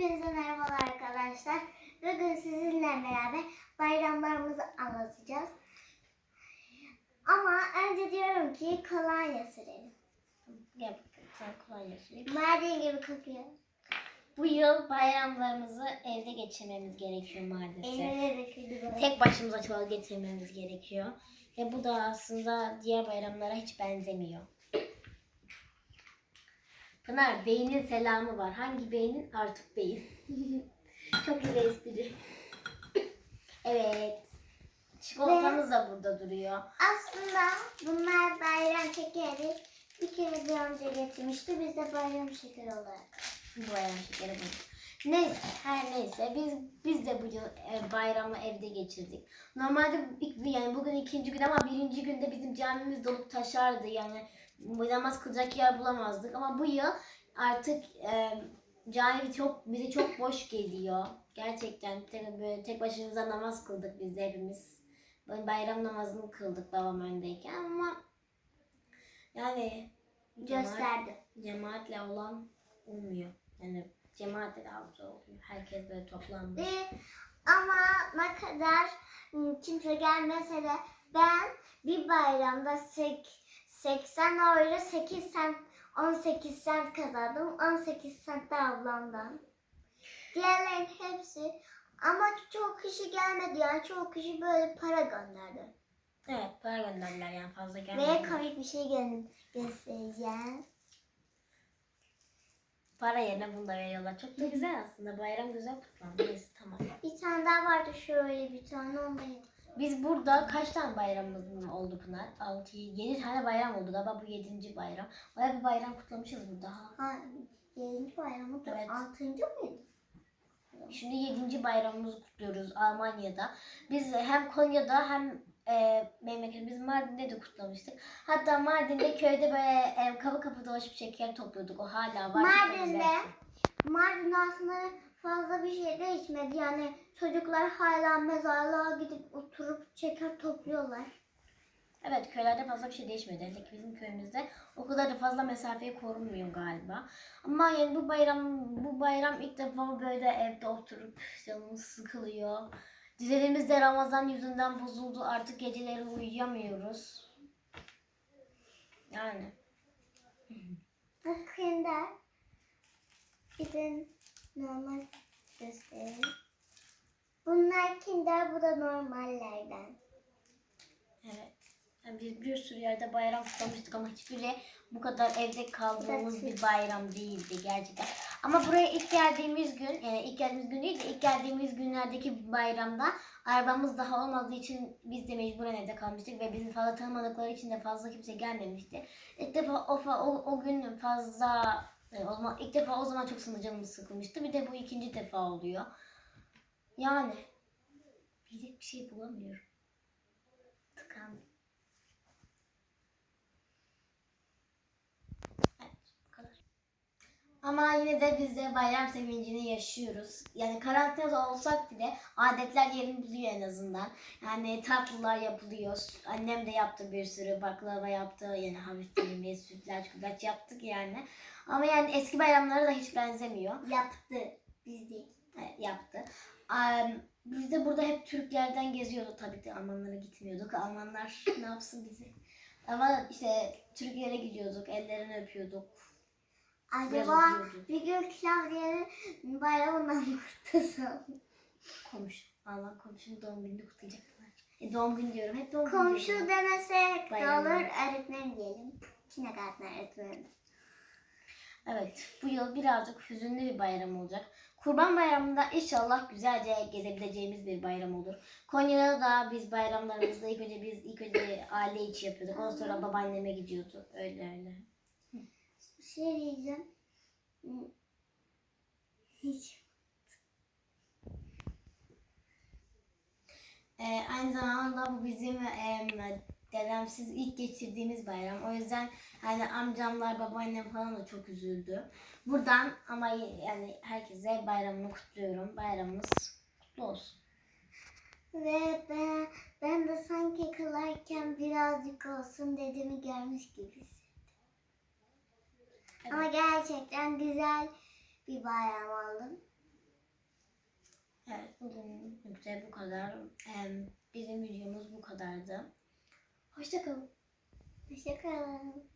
Hepinize merhabalar arkadaşlar. Bugün sizinle beraber bayramlarımızı anlatacağız. Ama önce diyorum ki kolonya sürelim. Gel bakalım sen kolonya süreyim. Mardin gibi kokuyor. Bu yıl bayramlarımızı evde geçirmemiz gerekiyor maalesef. Böyle. Tek başımıza çuval getirmemiz gerekiyor. Ve bu da aslında diğer bayramlara hiç benzemiyor. Pınar beynin selamı var. Hangi beynin? Artık beyin. Çok bir espri. evet. Çikolatamız da burada duruyor. Aslında bunlar bayram şekeri. Bir kere bir önce getirmişti. Biz de bayram şekeri olarak. Bayram şekeri bu. Neyse her neyse biz biz de bu yıl e, bayramı evde geçirdik. Normalde ilk, yani bugün ikinci gün ama birinci günde bizim camimiz dolup taşardı yani namaz kılacak yer bulamazdık ama bu yıl artık e, cami çok bize çok boş geliyor. Gerçekten tek, böyle tek başımıza namaz kıldık biz de hepimiz. Böyle bayram namazını kıldık babam öndeyken ama yani cemaat- Gösterdi. cemaatle olan olmuyor. Yani cemaatle daha güzel oluyor. Herkes böyle toplanmış. Ve ama ne kadar kimse gelmese de ben bir bayramda sek, 80 euro 8 sent 18 sent kazandım. 18 sent de ablamdan. Diğerlerin hepsi ama çok kişi gelmedi yani çok kişi böyle para gönderdi. Evet para gönderdiler yani fazla Ve gelmedi. komik bir şey gö- göstereceğim. Para yerine bunu da veriyorlar. Çok da güzel aslında. Bayram güzel kutlandı. Neyse tamam. Bir tane daha vardı şöyle bir tane onu da Biz burada kaç tane bayramımız oldu Pınar? 6, 7 tane bayram oldu galiba bu 7. bayram. Baya bir bayram kutlamışız burada. Ha. Ha, yedinci bayramı da Evet. altıncı mıydı? Şimdi 7. bayramımızı kutluyoruz Almanya'da. Biz hem Konya'da hem e, memleketimiz Mardin'de de kutlamıştık. Hatta Mardin'de köyde böyle e, kapı kapı dolaşıp şeker topluyorduk. O hala var. Mardin'de güzel. Mardin aslında fazla bir şey değişmedi. Yani çocuklar hala mezarlığa gidip oturup şeker topluyorlar. Evet köylerde fazla bir şey değişmedi. Hele ki bizim köyümüzde o kadar da fazla mesafeye korunmuyor galiba. Ama yani bu bayram bu bayram ilk defa böyle evde oturup canımız sıkılıyor. Dizilerimiz de Ramazan yüzünden bozuldu. Artık geceleri uyuyamıyoruz. Yani. Kinder. Bir de normal göstereyim. Bunlar kinder, bu da normallerden. Evet. Yani biz bir sürü yerde bayram kutlamıştık ama hiçbiri bu kadar evde kaldığımız bir bayram değildi gerçekten. Ama buraya ilk geldiğimiz gün, yani ilk geldiğimiz gün değil de ilk geldiğimiz günlerdeki bayramda arabamız daha olmadığı için biz de mecburen evde kalmıştık ve bizi fazla tanımadıkları için de fazla kimse gelmemişti. İlk defa o, o, o gün fazla, e, o zaman, ilk defa o zaman çok sınır canımız sıkılmıştı. Bir de bu ikinci defa oluyor. Yani diyecek bir şey bulamıyorum. Tıkandım. Evet, bu kadar. Ama yine de biz de bayram sevincini yaşıyoruz. Yani karantinada olsak bile adetler yerini buluyor en azından. Yani tatlılar yapılıyor. Annem de yaptı bir sürü baklava yaptı. Yani havuç dilimi, sütlaç, güllaç yaptık yani. Ama yani eski bayramlara da hiç benzemiyor. Yaptı. Biz değil. Evet, yaptı. Am, Biz de burada hep Türklerden geziyorduk. Tabii ki Almanlara gitmiyorduk. Almanlar ne yapsın bizi? Ama işte Türklere gidiyorduk. Ellerini öpüyorduk. Acaba bir gün Claudia'nın bayramından mı kutlasam? Komşu. Allah komşunun doğum gününü kutlayacaklar. E, doğum günü diyorum. Hep doğum günü Komşu diyorum. demesek de olur, öğretmen diyelim. Kindergarten öğretmeni. Evet. Bu yıl birazcık hüzünlü bir bayram olacak. Kurban Bayramı'nda inşallah güzelce gezebileceğimiz bir bayram olur. Konya'da da biz bayramlarımızda ilk önce biz ilk önce aile içi yapıyorduk. Ondan sonra babaanneme gidiyordu. Öyle öyle. Şey diyeceğim. Hiç. Ee, aynı zamanda bu bizim em, dedemsiz ilk geçirdiğimiz bayram. O yüzden yani amcamlar, babaannem falan da çok üzüldü. Buradan ama yani herkese bayramını kutluyorum. Bayramımız kutlu olsun. Ve ben, ben de sanki kılarken birazcık olsun dedemi görmüş gibi Evet. Ama gerçekten güzel bir bayram oldu. Evet bugün de bu kadar. Bizim videomuz bu kadardı. Hoşçakalın. Hoşçakalın.